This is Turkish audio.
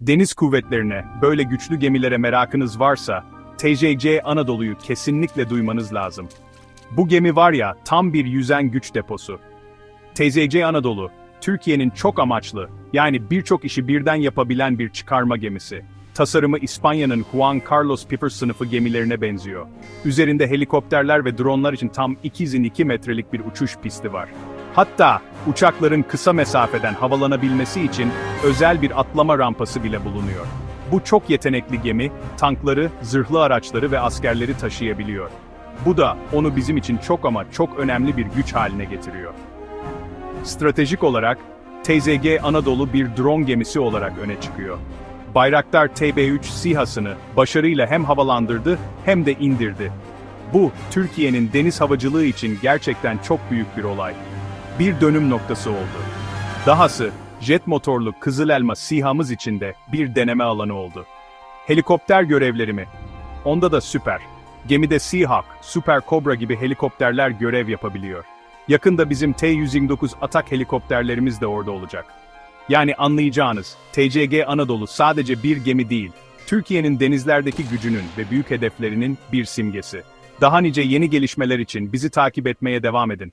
Deniz kuvvetlerine, böyle güçlü gemilere merakınız varsa, TJC Anadolu'yu kesinlikle duymanız lazım. Bu gemi var ya, tam bir yüzen güç deposu. TZC Anadolu, Türkiye'nin çok amaçlı, yani birçok işi birden yapabilen bir çıkarma gemisi. Tasarımı İspanya'nın Juan Carlos Piper sınıfı gemilerine benziyor. Üzerinde helikopterler ve dronlar için tam 202 metrelik bir uçuş pisti var. Hatta uçakların kısa mesafeden havalanabilmesi için özel bir atlama rampası bile bulunuyor. Bu çok yetenekli gemi, tankları, zırhlı araçları ve askerleri taşıyabiliyor. Bu da onu bizim için çok ama çok önemli bir güç haline getiriyor. Stratejik olarak, TZG Anadolu bir drone gemisi olarak öne çıkıyor. Bayraktar TB3 SİHA'sını başarıyla hem havalandırdı hem de indirdi. Bu, Türkiye'nin deniz havacılığı için gerçekten çok büyük bir olay. Bir dönüm noktası oldu. Dahası, jet motorlu Kızıl Elma SİHA'mız için de bir deneme alanı oldu. Helikopter görevlerimi. Onda da süper. Gemide Seahawk, Super Cobra gibi helikopterler görev yapabiliyor. Yakında bizim T-129 atak helikopterlerimiz de orada olacak. Yani anlayacağınız, TCG Anadolu sadece bir gemi değil, Türkiye'nin denizlerdeki gücünün ve büyük hedeflerinin bir simgesi. Daha nice yeni gelişmeler için bizi takip etmeye devam edin.